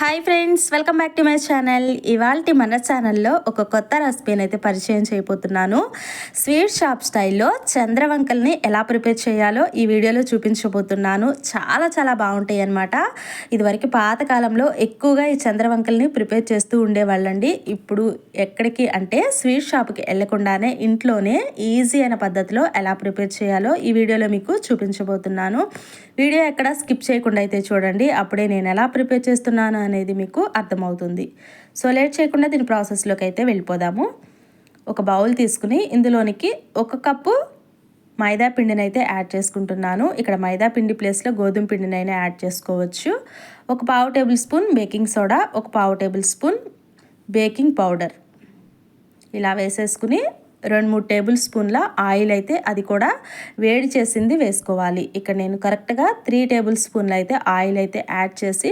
Hi friends welcome back to my channel ఇవాళ మన ఛానల్లో ఒక కొత్త రెసిపీని అయితే పరిచయం చేయబోతున్నాను. స్వీట్ షాప్ స్టైల్లో చంద్రవంకల్ని ఎలా ప్రిపేర్ చేయాలో ఈ వీడియోలో చూపించబోతున్నాను. చాలా చాలా బాగుంటాయి అనమాట ఇదివరకు పాతకాలంలో ఎక్కువగా ఈ చంద్రవంకల్ని ప్రిపేర్ చేస్తూ ఉండేవాళ్ళండి. ఇప్పుడు ఎక్కడికి అంటే స్వీట్ షాప్కి వెళ్ళకుండానే ఇంట్లోనే ఈజీ అయిన పద్ధతిలో ఎలా ప్రిపేర్ చేయాలో ఈ వీడియోలో మీకు చూపించబోతున్నాను. వీడియో ఎక్కడ స్కిప్ చేయకుండా అయితే చూడండి. అప్పుడే నేను ఎలా ప్రిపేర్ చేస్తున్నాను అనేది మీకు అర్థమవుతుంది. సో లేట్ చేయకుండా దీని ప్రాసెస్లోకి అయితే వెళ్ళిపోదాము. ఒక బౌల్ తీసుకుని ఇందులోనికి ఒక కప్పు మైదా పిండిని అయితే యాడ్ చేసుకుంటున్నాను. ఇక్కడ మైదా పిండి ప్లేస్లో గోధుమ పిండినైనా యాడ్ చేసుకోవచ్చు. ఒక పావు టేబుల్ స్పూన్ బేకింగ్ సోడా ఒక పావు టేబుల్ స్పూన్ బేకింగ్ పౌడర్. ఇలా వేసేసుకుని రెండు మూడు టేబుల్ స్పూన్ల ఆయిల్ అయితే అది కూడా వేడి చేసింది వేసుకోవాలి. ఇక్కడ నేను కరెక్ట్గా త్రీ టేబుల్ స్పూన్లు అయితే ఆయిల్ అయితే యాడ్ చేసి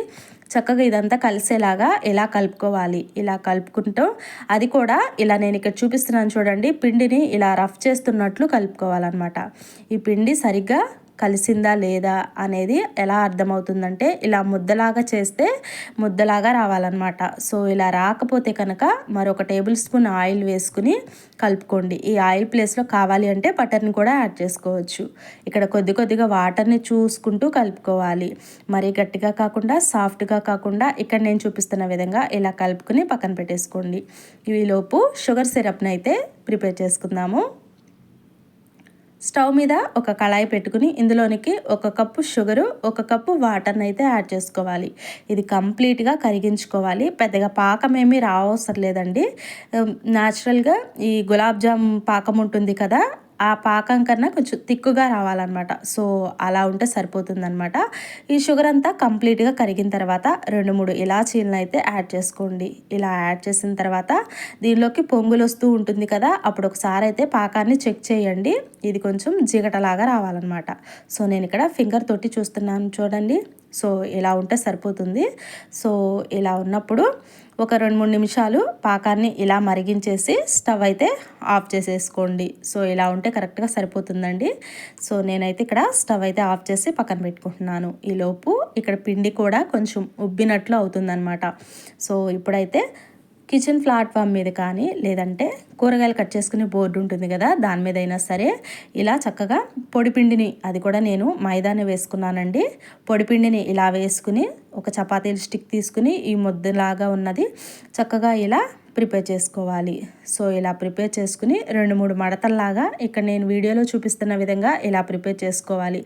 చక్కగా ఇదంతా కలిసేలాగా ఇలా కలుపుకోవాలి ఇలా కలుపుకుంటూ అది కూడా ఇలా నేను ఇక్కడ చూపిస్తున్నాను చూడండి పిండిని ఇలా రఫ్ చేస్తున్నట్లు కలుపుకోవాలన్నమాట. ఈ పిండి సరిగ్గా కలిసిందా లేదా అనేది ఎలా అర్థమవుతుందంటే ఇలా ముద్దలాగా చేస్తే ముద్దలాగా రావాలన్నమాట. సో ఇలా రాకపోతే కనుక మరొక టేబుల్ స్పూన్ ఆయిల్ వేసుకుని కలుపుకోండి. ఈ ఆయిల్ ప్లేస్లో కావాలి అంటే బటర్ని కూడా యాడ్ చేసుకోవచ్చు. ఇక్కడ కొద్ది కొద్దిగా వాటర్ని చూసుకుంటూ కలుపుకోవాలి. మరీ గట్టిగా కాకుండా సాఫ్ట్గా కాకుండా ఇక్కడ నేను చూపిస్తున్న విధంగా ఇలా కలుపుకుని పక్కన పెట్టేసుకోండి. ఈలోపు షుగర్ సిరప్ని అయితే ప్రిపేర్ చేసుకుందాము. స్టవ్ మీద ఒక కళాయి పెట్టుకుని ఇందులోనికి ఒక కప్పు షుగరు ఒక కప్పు వాటర్ని అయితే యాడ్ చేసుకోవాలి. ఇది కంప్లీట్గా కరిగించుకోవాలి. పెద్దగా పాకం ఏమీ రావసరం లేదండి. న్యాచురల్గా ఈ గులాబ్ జామ్ పాకం ఉంటుంది కదా ఆ పాకం కన్నా కొంచెం తిక్కుగా రావాలన్నమాట. సో అలా ఉంటే సరిపోతుందన్నమాట. ఈ షుగర్ అంతా కంప్లీట్గా కరిగిన తర్వాత రెండు మూడు ఇలాచీలను అయితే యాడ్ చేసుకోండి. ఇలా యాడ్ చేసిన తర్వాత దీనిలోకి పొంగులు వస్తూ ఉంటుంది కదా అప్పుడు ఒకసారి అయితే పాకాన్ని చెక్ చేయండి. ఇది కొంచెం జిగటలాగా రావాలన్నమాట. సో నేను ఇక్కడ ఫింగర్ తోటి చూస్తున్నాను చూడండి. సో ఇలా ఉంటే సరిపోతుంది. సో ఇలా ఉన్నప్పుడు ఒక రెండు మూడు నిమిషాలు పాకాన్ని ఇలా మరిగించేసి స్టవ్ అయితే ఆఫ్ చేసేసుకోండి. సో ఇలా ఉంటే కరెక్ట్గా సరిపోతుందండి. సో నేనైతే ఇక్కడ స్టవ్ అయితే ఆఫ్ చేసి పక్కన పెట్టుకుంటున్నాను. ఈలోపు ఇక్కడ పిండి కూడా కొంచెం ఉబ్బినట్లు అవుతుందన్నమాట. సో ఇప్పుడైతే కిచెన్ ప్లాట్ఫామ్ మీద కానీ లేదంటే కూరగాయలు కట్ చేసుకునే బోర్డు ఉంటుంది కదా దాని మీద అయినా సరే ఇలా చక్కగా పొడిపిండిని అది కూడా నేను మైదాని వేసుకున్నానండి. పొడిపిండిని ఇలా వేసుకుని ఒక చపాతీలు స్టిక్ తీసుకుని ఈ ముద్దలాగా ఉన్నది చక్కగా ఇలా ప్రిపేర్ చేసుకోవాలి. సో ఇలా ప్రిపేర్ చేసుకుని రెండు మూడు మడతల్లాగా ఇక్కడ నేను వీడియోలో చూపిస్తున్న విధంగా ఇలా ప్రిపేర్ చేసుకోవాలి.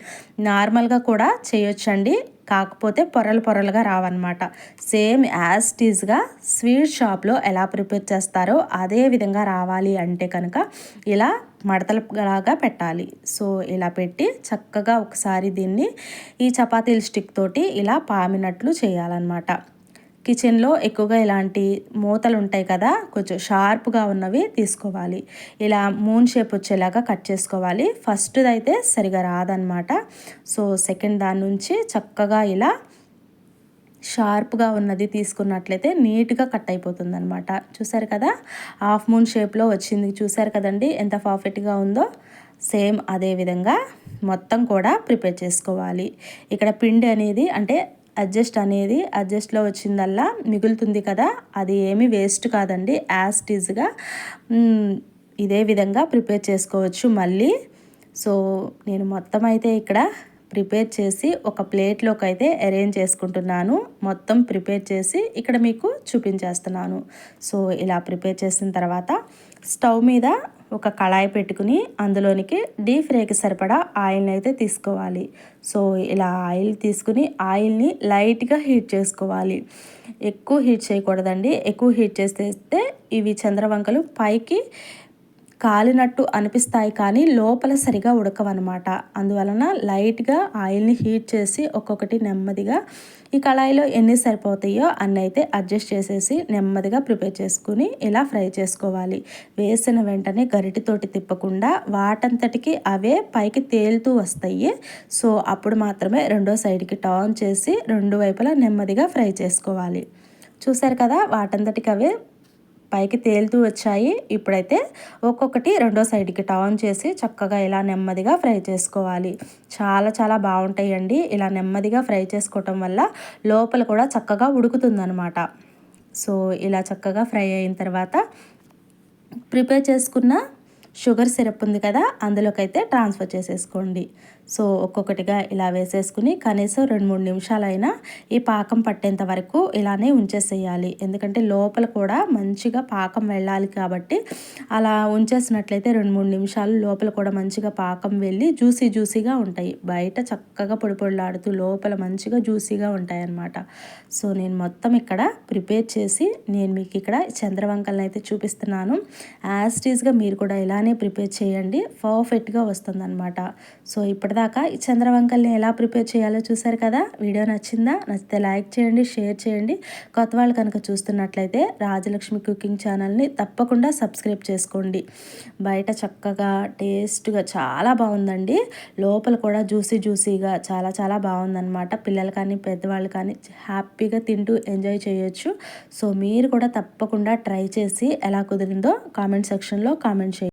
నార్మల్గా కూడా చేయొచ్చండి. కాకపోతే పొరలు పొరలుగా రావన్నమాట. సేమ్ యాజ్ టీజ్గా స్వీట్ షాప్లో ఎలా ప్రిపేర్ చేస్తారో అదే విధంగా రావాలి అంటే కనుక ఇలా మడతలుగా పెట్టాలి. సో ఇలా పెట్టి చక్కగా ఒకసారి దీన్ని ఈ చపాతీల స్టిక్ తోటి ఇలా పామినట్లు చేయాలన్నమాట. కిచెన్లో ఎక్కువగా ఇలాంటి మూతలు ఉంటాయి కదా కొంచెం షార్ప్గా ఉన్నవి తీసుకోవాలి. ఇలా మూన్ షేప్ వచ్చేలాగా కట్ చేసుకోవాలి. ఫస్ట్ది అయితే సరిగా రాదనమాట సో సెకండ్ దాని నుంచి చక్కగా ఇలా షార్ప్గా ఉన్నది తీసుకున్నట్లయితే నీట్గా కట్ అయిపోతుంది అనమాట చూసారు కదా హాఫ్ మూన్ షేప్లో వచ్చింది. చూసారు కదండి ఎంత పర్ఫెక్ట్గా ఉందో. సేమ్ అదే విధంగా మొత్తం కూడా ప్రిపేర్ చేసుకోవాలి. ఇక్కడ పిండి అనేది అంటే అడ్జస్ట్ అనేది అడ్జస్ట్లో వచ్చిందల్లా మిగులుతుంది కదా అది ఏమీ వేస్ట్ కాదండి. యాజ్ టీజ్గా ఇదే విధంగా ప్రిపేర్ చేసుకోవచ్చు మళ్ళీ. సో నేను మొత్తం అయితే ఇక్కడ ప్రిపేర్ చేసి ఒక ప్లేట్లోకి అయితే అరేంజ్ చేసుకుంటున్నాను. మొత్తం ప్రిపేర్ చేసి ఇక్కడ మీకు చూపించేస్తున్నాను. సో ఇలా ప్రిపేర్ చేసిన తర్వాత స్టవ్ మీద ఒక కళాయి పెట్టుకుని అందులోనికి డీప్ ఫ్రైకి సరిపడా ఆయిల్ని అయితే తీసుకోవాలి. సో ఇలా ఆయిల్ తీసుకుని ఆయిల్ని లైట్గా హీట్ చేసుకోవాలి. ఎక్కువ హీట్ చేయకూడదండి. ఎక్కువ హీట్ చేస్తే ఇవి చంద్రవంకలు పైకి కాలినట్టు అనిపిస్తాయి కానీ లోపల సరిగా ఉడకవన్నమాట. అందువలన లైట్గా ఆయిల్ని హీట్ చేసి ఒక్కొక్కటి నెమ్మదిగా ఈ కళాయిలో ఎన్ని సరిపోతాయో అన్ని అయితే అడ్జస్ట్ చేసేసి నెమ్మదిగా ప్రిపేర్ చేసుకుని ఇలా ఫ్రై చేసుకోవాలి. వేసిన వెంటనే గరిటితోటి తిప్పకుండా వాటంతటికి అవే పైకి తేలుతూ వస్తాయి. సో అప్పుడు మాత్రమే రెండో సైడ్కి టర్న్ చేసి రెండు వైపులా నెమ్మదిగా ఫ్రై చేసుకోవాలి. చూసారు కదా వాటంతటికి అవే పైకి తేలుతూ వచ్చాయి. ఇప్పుడైతే ఒక్కొక్కటి రెండో సైడ్కి టర్న్ చేసి చక్కగా ఇలా నెమ్మదిగా ఫ్రై చేసుకోవాలి. చాలా చాలా బాగుంటాయండి. ఇలా నెమ్మదిగా ఫ్రై చేసుకోవటం వల్ల లోపల కూడా చక్కగా ఉడుకుతుందనమాట సో ఇలా చక్కగా ఫ్రై అయిన తర్వాత ప్రిపేర్ చేసుకున్న షుగర్ సిరప్ ఉంది కదా అందులోకైతే ట్రాన్స్ఫర్ చేసేసుకోండి. సో ఒక్కొక్కటిగా ఇలా వేసేసుకుని కనీసం రెండు మూడు నిమిషాలైనా ఈ పాకం పట్టేంత వరకు ఇలానే ఉంచేసేయాలి. ఎందుకంటే లోపల కూడా మంచిగా పాకం వెళ్ళాలి కాబట్టి అలా ఉంచేసినట్లయితే రెండు మూడు నిమిషాలు లోపల కూడా మంచిగా పాకం వెళ్ళి జ్యూసీ జ్యూసీగా ఉంటాయి. బయట చక్కగా పొడి పొడిలాడుతూ లోపల మంచిగా జ్యూసీగా ఉంటాయి అన్నమాట సో నేను మొత్తం ఇక్కడ ప్రిపేర్ చేసి నేను మీకు ఇక్కడ చంద్రవంకల్ని అయితే చూపిస్తున్నాను. యాస్టీస్గా మీరు కూడా ఇలా ఇలానే ప్రిపేర్ చేయండి. పర్ఫెక్ట్గా వస్తుందన్నమాట. సో ఇప్పటిదాకా దాకా ఈ చంద్రవంకల్ని ఎలా ప్రిపేర్ చేయాలో చూసారు కదా? వీడియో నచ్చిందా? నచ్చితే లైక్ చేయండి షేర్ చేయండి. కొత్త వాళ్ళు కనుక చూస్తున్నట్లయితే రాజలక్ష్మి కుకింగ్ ఛానల్ని తప్పకుండా సబ్స్క్రైబ్ చేసుకోండి. బయట చక్కగా టేస్ట్గా చాలా బాగుందండి. లోపల కూడా జ్యూసీ జ్యూసీగా చాలా చాలా బాగుందన్నమాట. పిల్లలు కానీ పెద్దవాళ్ళు కానీ హ్యాపీగా తింటూ ఎంజాయ్ చేయొచ్చు. సో మీరు కూడా తప్పకుండా ట్రై చేసి ఎలా కుదిరిందో కామెంట్ సెక్షన్లో కామెంట్ చేయండి.